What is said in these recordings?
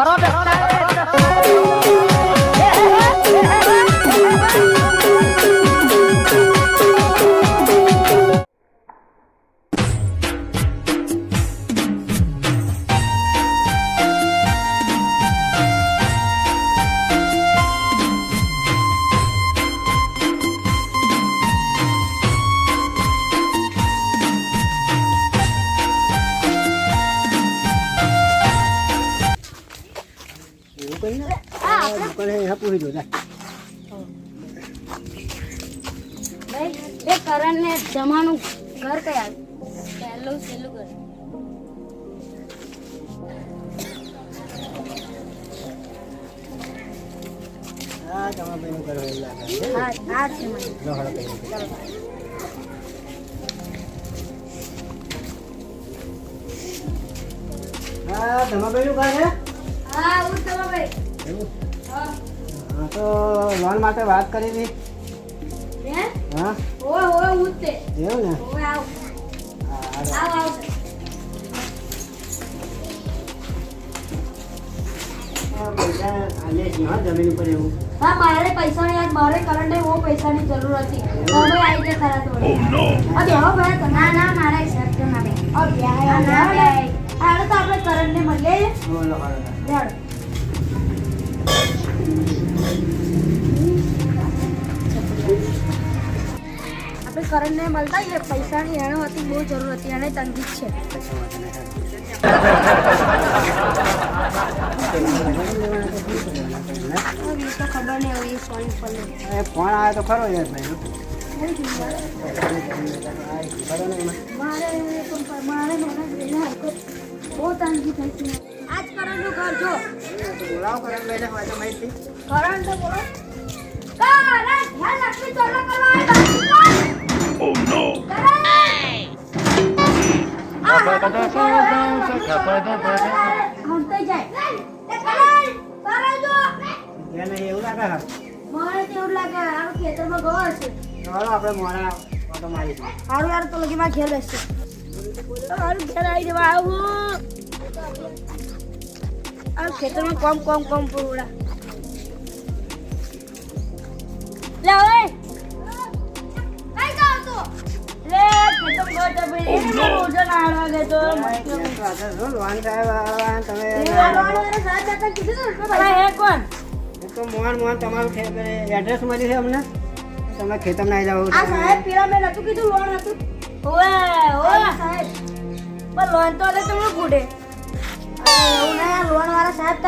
કરો બેટા દુકાને પૂરી દો જા. કરણ ને જમાનું ઘર કયા? પહેલું છેલ્લું ઘર. આ તમારા ભાઈનું ઘર હોય લાગે છે. હા આ છે મને લો હાલો કઈ નથી. ઘર છે હા હું તમારા ભાઈ. એવું? હા. હા તો લોન માટે વાત કરી હતી હે? હા? ઓય ઓય હું જ તે. એવું ને? ઓય આવ. આવ આવ. પૈસા આલે છે હા જમીન ઉપર એવું. હા મારે પૈસાની યાર મારે કરંટે બહુ પૈસાની જરૂર હતી. તમે આવી ગયા ખરા તો અરે હો ભાઈ ના ના મારા હિસાબ તો ના બે ના બે તો આપણે કરંટને મળીએ. બોલો હાલો યાર ને મળતા જ પૈસાની એને હતી બહુ જરૂર હતી અને તંગી છે. એ ખબર નહીં એ સોરી ફોન આવે તો ખરો યાર બહુ તંગી થઈ છે. આજ કરંટનું ઘર જો. બોલાવો કરણ ભાઈને હોય તો માહિતી. કરંટ તો બોલો. કરણ ધ્યાન લક્ષ્મી ચોરો કરવા આવી ઓ no! ખેતરમાં કોમ કોમ કોમ પૂરા લે એડ્રેસ મળી છે અમને તમે ખેતર જાઓ આ સાહેબ મેં નતું કીધું લોન હતું ઓએ ઓએ સાહેબ પણ લોન તો તમને ફૂટે એવું ના લોન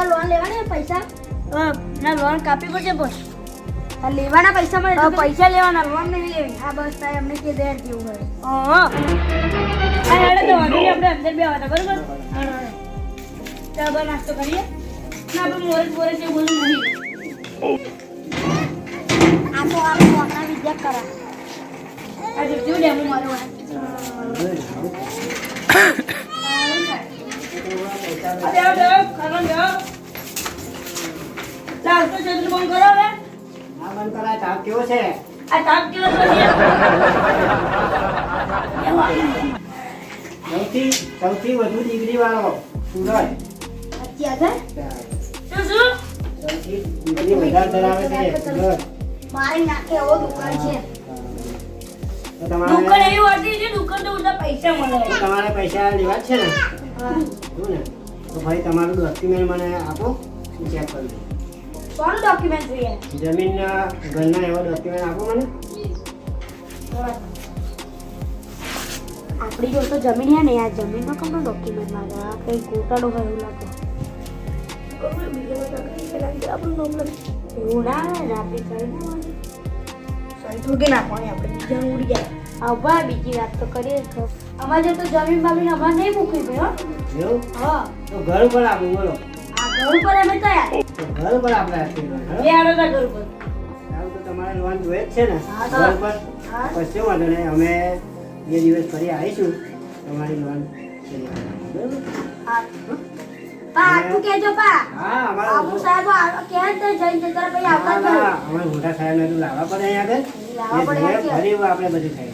લોન લેવાની પૈસા ના લોન કાપી પડશે બસ લેવાના પૈસા મળે પૈસા લેવાના. લોન નહીં લેવી. હા બસ તારે અમને કે દેર જેવું હોય. હા. આ હેડે તો વાંધો આપણે અંદર બે હતા બરોબર? ચા બા નાસ્તો કરીએ? ના આપણે મોરસ બોરસ એ બોલું નહીં. આ તો આપણે કોકના વિદ્યા કરા. આ જો જો ડેમો મારો આ ચાલ તો ચંદ્ર બંધ કરો હવે. હા બંધ કરાય તાપ કેવો છે? આ તાપ કેવો છે સૌથી સૌથી વધુ ડિગ્રી વાળો શું સૌથી ડિગ્રી વધારે ધરાવે છે સુરત. મારી નાખે એવો દુકાન છે. તમારે દુકાન એવી હોતી છે દુકાન તો ઉલટા પૈસા મળે. તમારે પૈસા લેવા છે ને? ને? તો ભાઈ તમારું ડોક્યુમેન્ટ મને આપો હું ચેક કરી દઉં કોનું ડોક્યુમેન્ટ જોઈએ? જમીનના ઘરના એવા ડોક્યુમેન્ટ આપો મને. આપણી જો તો જમીન હે ને આ જમીનનો કમનો ડોક્યુમેન્ટ લાગે આ કઈ ગોટાળો હોય એવું લાગે. એવું ના ને આપણી નાખવાની બીજાનું ઉડી જાય. બીજી વાત તો કરીએ તો. અમારે જો તો જમીન બામીન અમારે નહીં મૂકવી ભાઈ હો. એવું? હા. તો ઘર ઉપર આપું બોલો. આ ઘર ઉપર અમે તો ઘર પર આપણે તમારે લોન જોઈએ જ છે ને? ઘર પર. કશો વાંધો નહીં અમે બે દિવસ ફરી આવીશું. તમારી લોન પછી લાવવા પડે આપણે બધું થાય.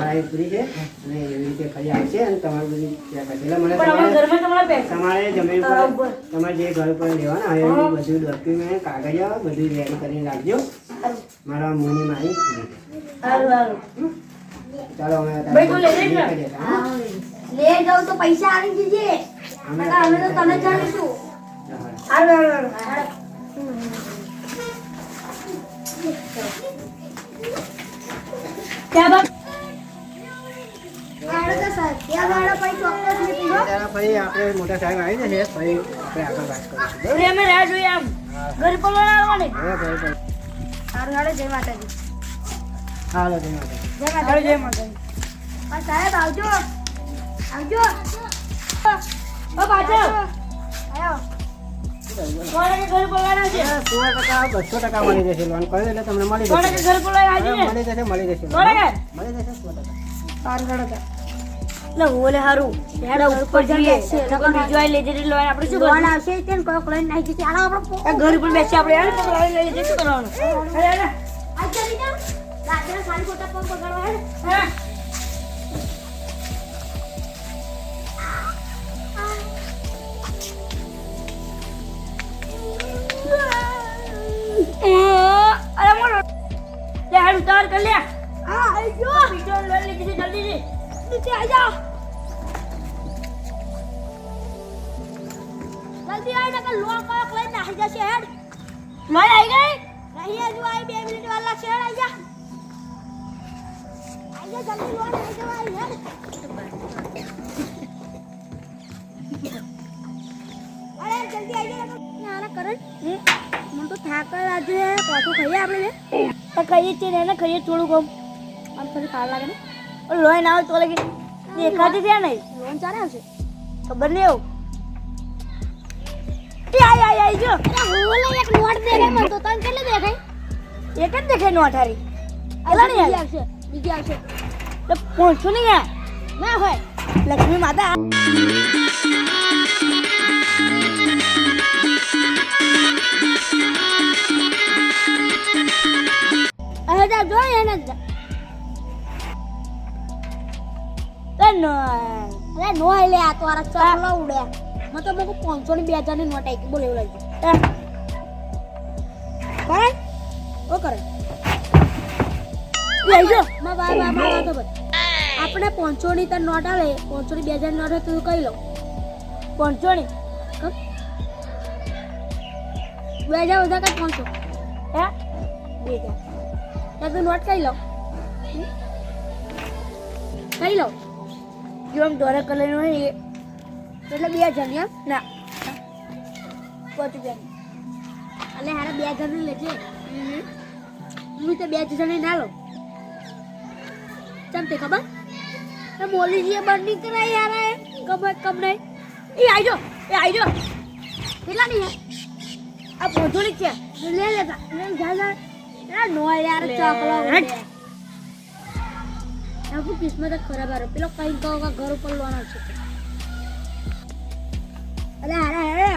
કેવડા હે? એ જરૂર મોટા છે હો. એવું હે? એટલે અમારે તમારા એ પૂરી છે અને એવી રીતે ફરી આવશે અને તમારું બધું એટલે મને તમારે ઘરમાં તમારા પૈસા તમારે જમીન પર તમારે જે ઘર પર લેવાના હોય એવું બધું ડોક્યુમેન્ટ કાગળિયા બધું રેડી કરીને રાખજો. મારા મોની મારી ચાલો અમે? લે જાવ તો પૈસા આવી જજે. અમે તો તને જાણીશું. ત્યાં આપણે મોટા સાહેબ આવી જશે ફરી આપણે આગળ વાત કરીશું. અમે રાહ જોઈએ આમ. ઘર પર આવવાની જય માતાજી. હાલો જય માતાજી. જય માતાજી. જય માતાજી. સાહેબ આવજો. આવજો. ઓ પાછો. આયો બસો ટકા મળી જશે લોન કરો એટલે તમને મળી જશે. મળી જશે મળી જશે. મળી જશે સો ટકા. સારું સારું ઓલે હારું ઉપર જઈએ. આઈ લેજે એટલે આપણે શું લોન આવશે તેને કોઈ કોઈને નાખી છે. આપણે ઘર ઉપર બેસી આપણે યાર તો લોન લઈ લેજે શું કરવાનું? જલ્દી આઈ નકર લોન કોક લઈને નાખી જશે હેડ. મારે આવી ગઈ? નહીં હજુ આવી બે મિનિટ વાર લાગશે હેડ આવી જા. આવી જા જલ્દી લોન આવી જવાય હેડ. અરે જલ્દી આઈ જા નાના કરણ. મને તો થાક આજે પાછું ખાઈએ આપણે તો ખાઈએ છીએ ને ખાઈએ થોડું કમ આમ. થોડી ખાવા લાગે ને. લોહી ના આવે તો લાગે દેખાતી ત્યાં નહીં. લોન ચારે આવશે. ખબર નહીં એવું એ આઈ આઈ આઈ જો. ઓલા એક નોટ દેખાય મને તો તને કેટલી દેખાય? એક જ દેખાય નોટ હારી. કેટલા નહીં આવશે બીજી આવશે તો પહોંચું નહીં આ ના હોય. લક્ષ્મી માતા. અરે જા એને જ અરે નો લે નો એટલે આ તો ચકલો ઉડ્યા. મને તો મગો 500 ની 2000 ની નોટ આવી બોલે એવું લાગ્યું. કરે ઓ કરે. લઈ જો મા વા બા બા તો આપણે 500 ની તો નોટ આવે 500 ની 2000 ની નોટ તો તું કહી લો. 500 ની બે હજાર વધારે કાંઈ પાંચસો. હે? બે હજાર. ત્યાં તું નોટ કહી લો. કહી લો. જો આમ દોરા કલર હોય એટલે બે હજારની એમ? ના. પાંચ રૂપિયા એટલે હારે બે ની લેજે હું તો બે હજારની ના લો ચમ તે ખબર? એ મોલીજીએ બંધ કરાય યાર ખબર કમ નહીં. એ આવજો એ આઈજો કેટલા ની આ પોચોડી છે. લે લેતા લે જા જા. નો યાર ચોકલો આપું કિસ્મત જ ખરાબ આરો પેલો કઈ કહો ઘર ઉપર લોન આવશે. અરે અરે અરે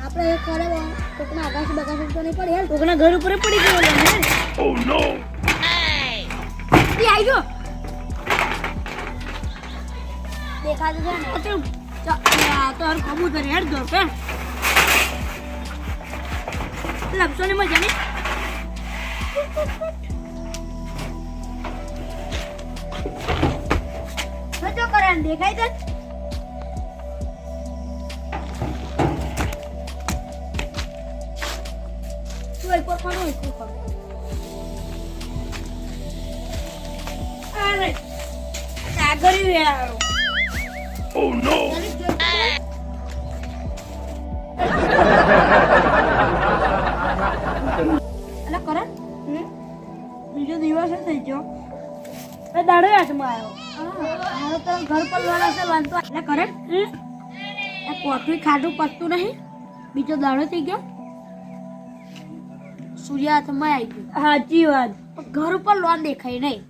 આપણે એ કરે કોકના આકાશ બગાશ તો નહીં પડે યાર કોકના ઘર ઉપર પડી ગયો ઓ નો એ આઈ ગયો દેખાતું છે ને? તો આ તો હર કબૂતર હેડ દો કે લપસો ને મજા નહીં દેખાય છે? તું એક કોણ એક કોણ અરે કાગરી વેળારો Oh no! અલા કરે બીજો દિવસ થઈ ગયો એ દાડો હાથમાં આવ્યો મારો તો ઘર પર લોન છે વાંધો એટલે કરે એ કોઠું ખાધું પતતું નહીં. બીજો દાડો થઈ ગયો. સૂર્ય હાથમાં આવી ગયો. સાચી વાત. ઘર ઉપર લોન દેખાય નહીં.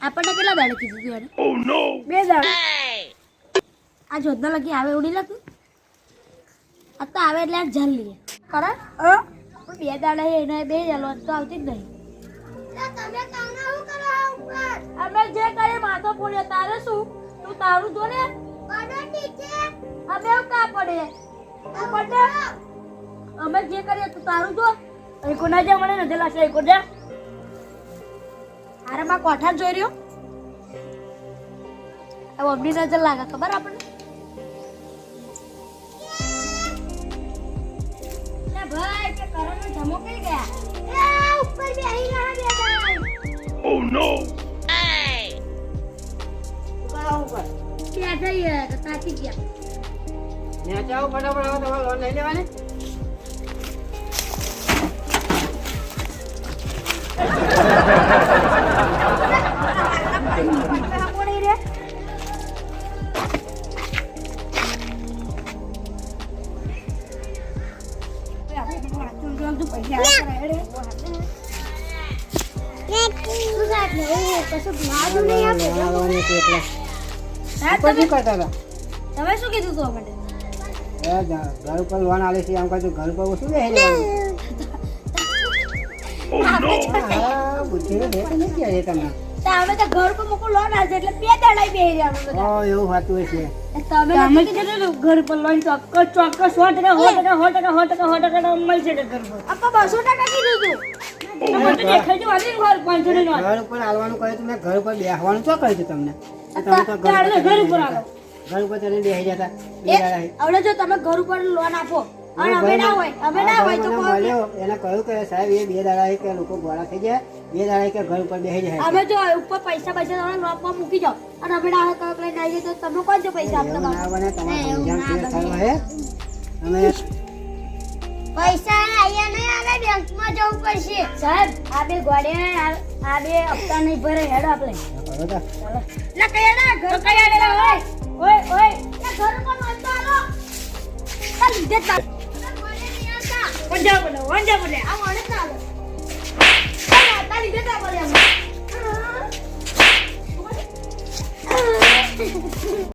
આપણને કેટલા દાડે કીધું તું એને? બે દાડે. આ જોધના લગી આવે ઉડી લાગતું? આ તો આવે એટલે આ જલ લઈએ. કરે બે દાડે એને બે લોન તો આવતી જ નહીં. અમે જે કરીએ માથો ફોડ્યો તારે શું? તું તારું જો ને અમે એવું કા પડે અમે જે કરીએ તું તારું જો. અહીં કોના જે મને નથી લાગશે અહીં કોના અરે માં કોઠા જોઈ રહ્યો. હવે અમની નજર લાગે ખબર આપણને? ભાઈ કે કરણનો જમો કઈ ગયા? એ ઉપર બેહી રહ્યા બે ભાઈ ઊભા રહો ઉપર. ત્યાં જઈએ તો તાકી ગયા. નેચે આવો ફટાફટ આવો તમારે લોન લઈ લેવાની? શું કીધું ઘર પર લોન આવે છે એમ કહ્યું ઘર પર શું બેસી તો ઘર પર મૂકું લોન એટલે બે દાડા રહ્યા એવું તમે ઘર પર ચોક્કસ ચોક્કસ સો ટકા સો ટકા સો ટકા સો ટકા સો ટકા મળશે ઘર પર. આપા બસો ટકા કીધું તું. ઘર ઘર ઉપર આલવાનું કહ્યું તું મેં ઘર ઉપર બેસવાનું શું કહ્યું તમને? તમે તો ઘર ઉપર ઘર ઉપર ચડીને બેસી જતા. દાડા જો તમે ઘર ઉપર લોન આપો. અમે ના હોય અમે ના હોય તો મળ્યો. એને કહ્યું કે સાહેબ એ બે દાડા કે લોકો ગોળા થઈ જાય બે દાડા કે ઘર ઉપર બેસી જાય અમે જો ઉપર પૈસા પૈસા તમે લોનમાં મૂકી જાઓ. અને અમે ના હોય કંઈક લઈને આવીએ તો તમે કોણ જો પૈસા આપતા ના બને તમારે સમજણ clear થયું હે? અમે પૈસા અહીંયા નહીં આવે બેંકમાં જવું પડશે. સાહેબ આ બે ગોળે આ બે હપ્તા નહીં ભરે હેડો આપણે. લા કયાડા ઘર કયાડા ઓય ઓય. ઓય ઘર પર નતો આલો લીધે પંજા બોલે વંજા બોલે. આ મને ચાલે આ તારી દેતા બોલે